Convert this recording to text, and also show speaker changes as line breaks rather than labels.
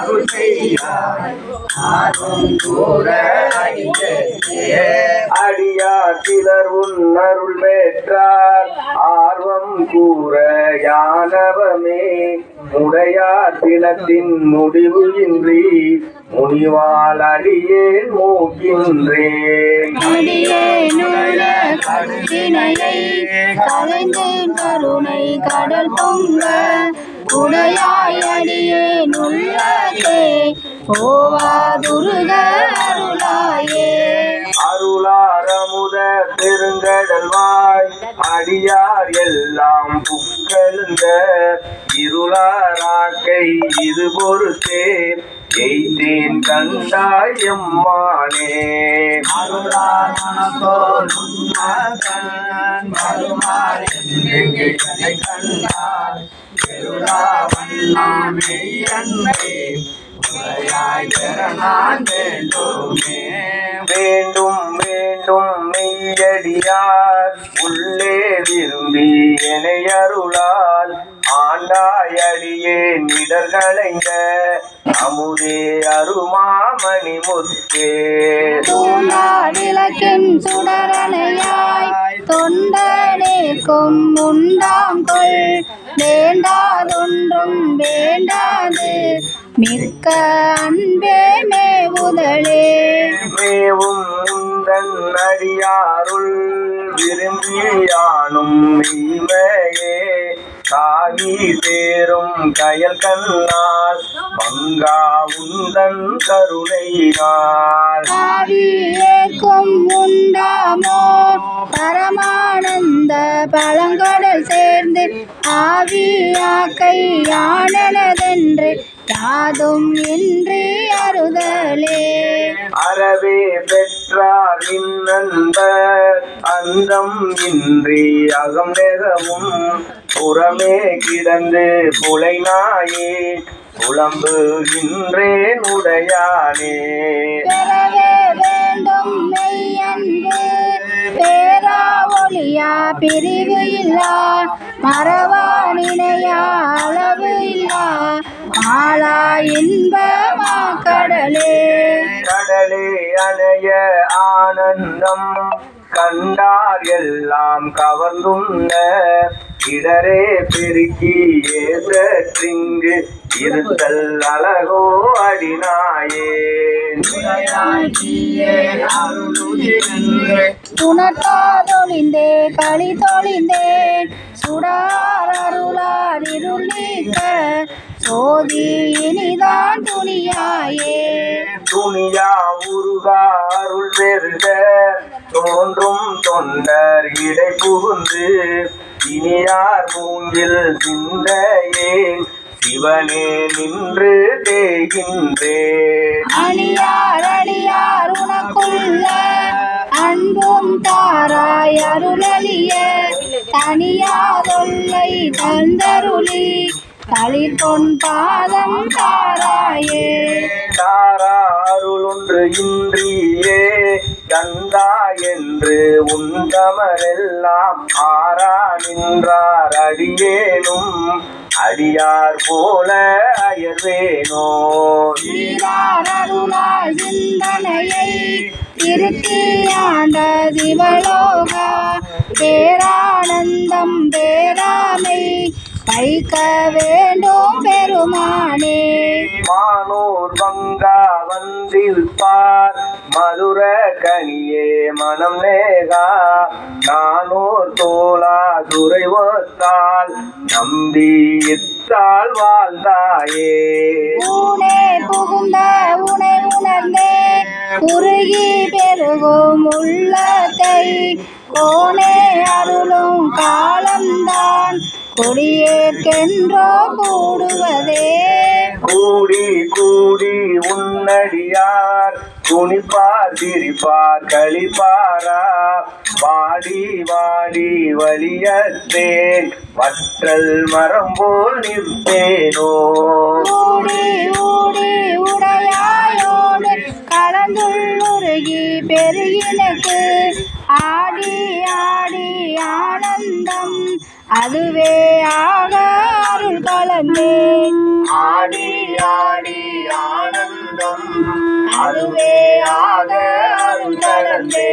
அருள் செய்யாய் ஆர்வம் கூற
அடியார் சிலர் உன் அருள் பெற்றார். ஆர்வம் கூற யானவமே முடையார் தினத்தின் முடிவு இன்றி முனிவால் அடியேன் மூக்கின்றேன்.
அடியேனுள்ள கருத்தினையை. கலைந்தேன் கருணை கடல் பொங்க. உடையாய் போவாதுருக அருளாயே
அருளாரமுத பெருங்கடல்வாய் அடியார் எல்லாம் புக்கழுந்த இருளாராக்கை இது பொறுத்தே எய்தேன் கண்டாய் எம்மானே.
அருளார் கண்டார். பெருளா வண்ணாமே அன்பே பெற நான் வேண்டுமே
வேண்டும் வேண்டும் மெய்யடியார். உள்ளே விரும்பி என்னை அருளால் ஆண்டாயடியே அடியே நிடர்களைங்க அமுதே அருமாமணி முத்தே.
தூணாடிலக்கின் சுடரணையாய் தொண்டனேக்கும் உண்டாம் வேண்டாதொன்றும் வேண்டாது. மிக்க அன்பே மேவுதலே
மேவும் உந்தன் அடியாருள் விரும்பியானும் மெய்மையே. காகி சேரும் கயல் கண்ணால் பங்கா உந்தன் கருணையினால்.
ஆவியேற்கும் உண்டாமோ? பரமானந்த பழங்கடல் சேர்ந்து ஆவியாக்கை யானனதென்று யாதும் இன்றி அறுதலே
அறவே பெற்றார் நண்பர் அந்தம் இன்றி அகம் நெகவும் புறமே கிடந்து புலை நாயே புலம்புகின்றேன் உடையானே.
பெறவே வேண்டும் மெய்யன்பு. பேரா ஒளியா பிரிவு இல்லா. மறவா நினையா மாலா இன்பமா கடலே.
கடலே அணைய ஆனந்தம். கண்டார் எல்லாம் கவர்ந்துள்ள இடரே பெருக்கி ஏற்றிங்கு இருத்தல் அழகோ அடிநாயே
துணத்தாதொழிந்தே களி தொழிந்தேன் சுடார் அருளார் இருள் சோதி இனிதான் துணியாயே.
துணியா உருகா அருள் பெருக தோன்றும் தொண்டர் இடை புகுந்து இனியார் மூங்கில் சிந்தையே சிவனே நின்று தேகின்றேன்
அணியார் அடியார் உனக்குள்ள அன்பும் தாராய் அருளலிய. தனியாதொல்லை தந்தருளி களிர் பொன் பாதம் தாராயே.
தாரா அருள் ஒன்று இன்றியே கந்தா என்று உந்தமரெல்லாம் ஆரா நின்றார் அடியேனும் அடியார் போல அயர்வேனோ.
அருளால் சிந்தனையை திருத்தி ஆண்ட சிவலோகா பேரானந்தம் பேராமை வைக்க வேண்டும் பெருமானே.
மானூர் வங்கா வந்திருப்பார். மதுர கனியே மனம் நேகா. நானூர் தோலா துறை ஒத்தால் நம்பி இத்தால் வாழ்ந்தாயே.
ஊனே புகுந்த உனை உணர்ந்தே. உருகி பெருகும் உள்ளத்தை கோனே கொடியேற்கென்றோ கூடுவதே.
கூடி கூடி உன்னடியார் துணிப்பார் சிரிப்பார் களிப்பாரா வாடி வாடி வலியத்தேன் வற்றல் மரம் போல் நிற்பேனோ?
ஊடி ஊடி உடையாயோடு கலந்துள்ளுருகி பெருகினுக்கு ஆடி ஆடி ஆனந்தம் அதுவே ஆக அருள் கலந்து
ஆடி ஆடி ஆனந்தம்.
அதுவே ஆக அருள் கலந்து